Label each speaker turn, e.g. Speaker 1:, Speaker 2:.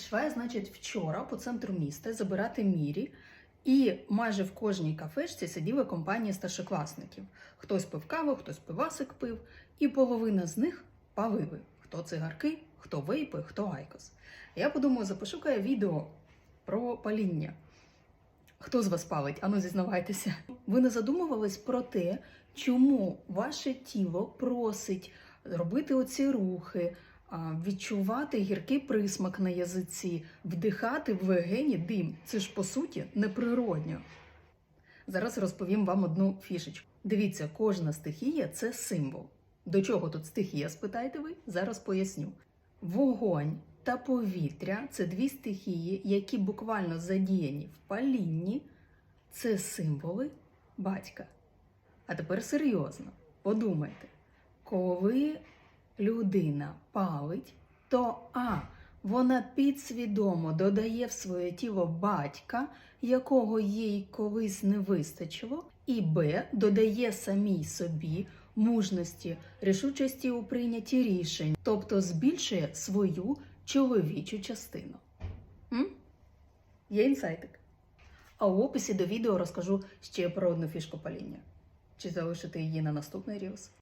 Speaker 1: Йшла я, значить, вчора по центру міста забирати мірі, і майже в кожній кафешці сиділа компанія старшокласників. Хтось пив каву, хтось пивасик пив, і половина з них палили. Хто цигарки, хто вейпи, хто айкос. Я подумала, запишу-ка я відео про паління. Хто з вас палить? Ану, зізнавайтеся. Ви не задумувались про те, чому ваше тіло просить робити оці рухи, відчувати гіркий присмак на язиці, вдихати в легені дим. Це ж по суті неприродньо. Зараз розповім вам одну фішечку. Дивіться, кожна стихія це символ. До чого тут стихія, спитаєте ви? Зараз поясню. Вогонь та повітря це дві стихії, які буквально задіяні в палінні. Це символи батька. А тепер серйозно, подумайте, коли людина палить, то А. Вона підсвідомо додає в своє тіло батька, якого їй колись не вистачило, і Б. додає самій собі мужності, рішучості у прийнятті рішень, тобто збільшує свою чоловічу частину. М? Є інсайтик. А у описі до відео розкажу ще про одну фішку паління. Чи залишити її на наступний рілс?